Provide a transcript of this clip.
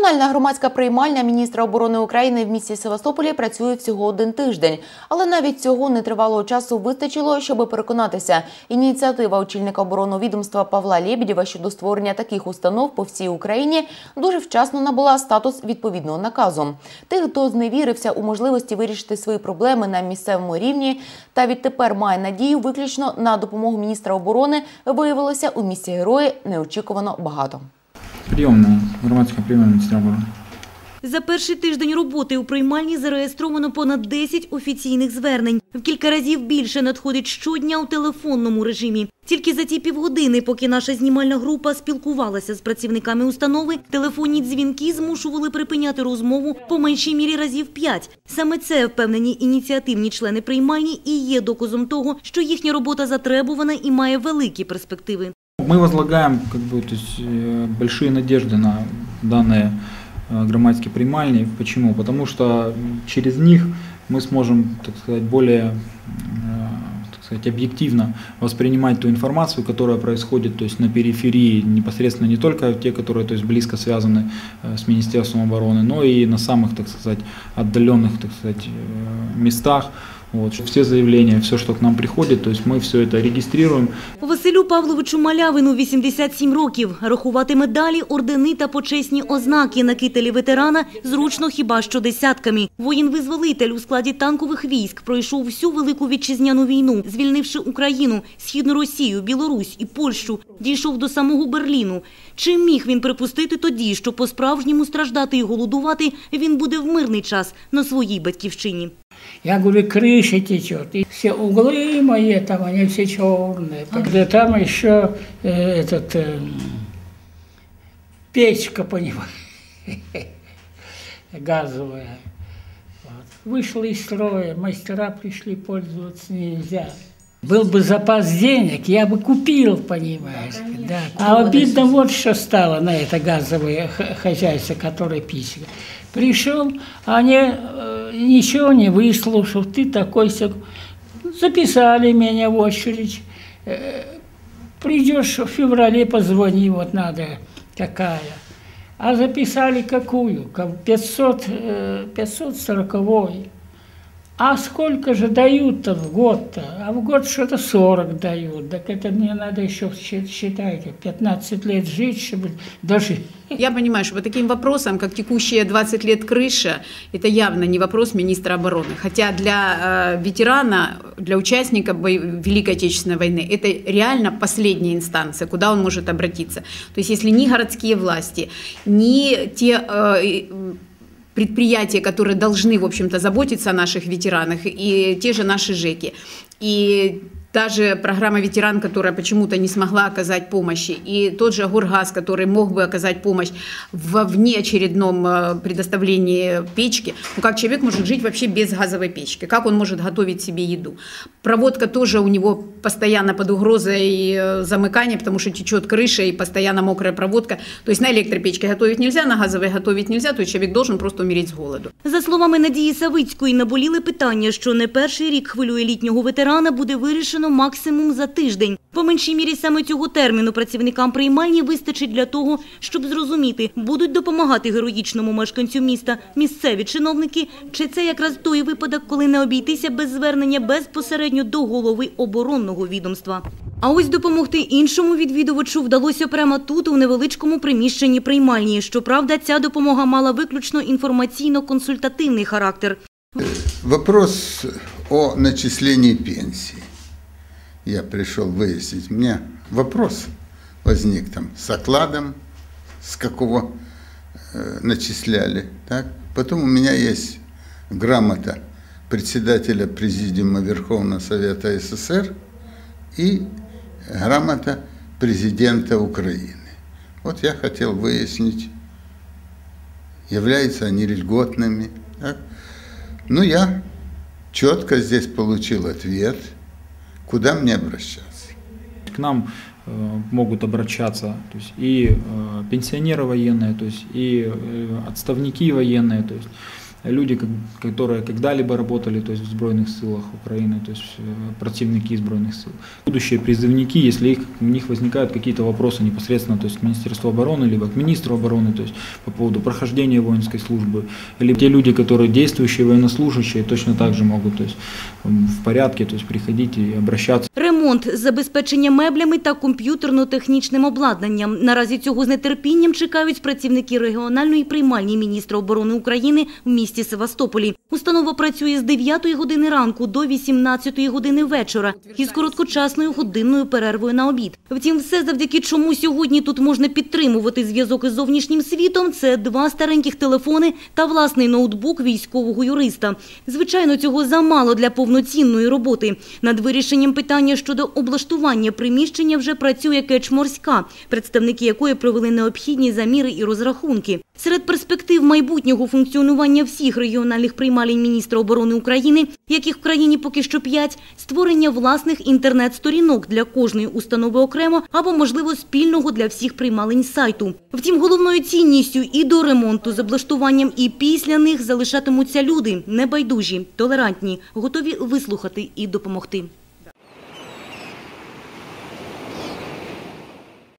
Регіональна громадська приймальня міністра оборони України в місті Севастополі працює всього один тиждень, але навіть цього нетривалого часу вистачило, щоб переконатися. Ініціатива очільника оборонного відомства Павла Лєбідєва щодо створення таких установ по всій Україні дуже вчасно набула статус відповідного наказу. Тих, хто зневірився у можливості вирішити свої проблеми на місцевому рівні, та відтепер має надію виключно на допомогу міністра оборони, виявилося у місті герої неочікувано багато. Прийомна, громадська прийомна міністра. За перший тиждень роботи у приймальні зареєстровано понад 10 офіційних звернень. В кілька разів більше надходить щодня у телефонному режимі. Тільки за ті півгодини, поки наша знімальна група спілкувалася з працівниками установи, телефонні дзвінки змушували припиняти розмову по меншій мірі разів п'ять. Саме це впевнені ініціативні члени приймальні і є доказом того, що їхня робота затребувана і має великі перспективи. Мы возлагаем как бы, то есть, э, большие надежды на данные э, громадские приймальни. Почему? Потому что через них мы сможем, так сказать, более э, так сказать, объективно воспринимать ту информацию, которая происходит то есть, на периферии, непосредственно не только те, которые то есть, близко связаны с Министерством обороны, но и на самых, так сказать, отдаленных так сказать, местах. Вот, все заявления, все, что к нам приходит, то есть мы все это регистрируем, Василю Павловичу Малявину 87 років. Рахувати медалі, ордени та почесні ознаки на кителі ветерана зручно хіба що десятками. Воїн-визволитель у складі танкових військ пройшов всю велику вітчизняну війну, звільнивши Україну, Східну Росію, Білорусь і Польщу, дійшов до самого Берліну. Чи міг він припустити тоді, що по-справжньому страждати і голодувати він буде в мирний час на своїй батьківщині? Я говорю, крыша течет. И все углы мои там, они все черные. Когда там еще э, этот, э, печка, понимаешь, газовая. Вот. Вышла из строя, мастера пришли, пользоваться нельзя. Был бы запас денег, я бы купил, понимаешь. Да. А обидно вот что стало на это газовое хозяйство, которое писали. Пришел, они э, ничего не выслушал, ты такой сяк. Записали меня в очередь. Э, Придешь в феврале, позвони, вот надо какая. А записали какую? Как 500, э, 540 а сколько же дают-то в год-то? А в год что-то 40 дают. Так это мне надо еще, счит- считайте, 15 лет жить, чтобы дожить. Я понимаю, что по таким вопросам, как текущие 20 лет крыша, это явно не вопрос министра обороны. Хотя для э, ветерана, для участника Великой Отечественной войны, это реально последняя инстанция, куда он может обратиться. То есть если ни городские власти, ни те э, предприятия, которые должны, в общем-то, заботиться о наших ветеранах, и те же наши ЖЭКи, и та же программа «Ветеран», которая почему-то не смогла оказать помощи, и тот же Горгаз, который мог бы оказать помощь в внеочередном э, предоставлении печки. Ну, как человек может жить вообще без газовой печки? Как он может готовить себе еду? Проводка тоже у него постоянно под угрозой э, замыкания, потому что течет крыша и постоянно мокрая проводка. То есть на электропечке готовить нельзя, на газовой готовить нельзя, то есть человек должен просто умереть с голоду. За словами Надії Савицької, наболіли питання, що не перший рік хвилює літнього ветерана, буде вирішено максимум за тиждень. По меншій мірі саме цього терміну працівникам приймальні вистачить для того, щоб зрозуміти, будуть допомагати героїчному мешканцю міста місцеві чиновники, чи це якраз той випадок, коли не обійтися без звернення безпосередньо до голови оборонного відомства. А ось допомогти іншому відвідувачу вдалося прямо тут, у невеличкому приміщенні приймальні. Щоправда, ця допомога мала виключно інформаційно-консультативний характер. Вопрос о начислении пенсии. Я пришел выяснить. У меня вопрос возник там с окладом, с какого э, начисляли. Так? Потом у меня есть грамота председателя Президиума Верховного Совета СССР и грамота президента Украины. Вот я хотел выяснить, являются они льготными. Так? Ну, я четко здесь получил ответ, куда мне обращаться. К нам э, могут обращаться то есть, и э, пенсионеры военные, то есть, и э, отставники военные, то есть, люди, которые когда-либо работали то есть, в Збройных силах Украины, то есть э, противники Збройных сил. Будущие призывники, если их, у них возникают какие-то вопросы непосредственно то есть, к Министерству обороны, либо к министру обороны, то есть по поводу прохождения воинской службы, или те люди, которые действующие военнослужащие, точно так же могут то есть, в порядке то есть, приходить и обращаться. Ремонт, забезпечення меблями та комп'ютерно-технічним обладнанням. Наразі цього з нетерпінням чекають працівники регіональної приймальні міністра оборони України в місті Севастополі. Установа працює з 9 години ранку до 18 години вечора із короткочасною годинною перервою на обід. Втім, все завдяки чому сьогодні тут можна підтримувати зв'язок із зовнішнім світом – це два стареньких телефони та власний ноутбук військового юриста. Звичайно, цього замало для повноцінної роботи. Над вирішенням питання щодо облаштування приміщення вже працює Кечморська, представники якої провели необхідні заміри і розрахунки. Серед перспектив майбутнього функціонування всіх регіональних приймалень міністра оборони України, яких в країні поки що п'ять, створення власних інтернет-сторінок для кожної установи окремо або, можливо, спільного для всіх приймалень сайту. Втім, головною цінністю і до ремонту з облаштуванням, і після них залишатимуться люди небайдужі, толерантні, готові вислухати і допомогти.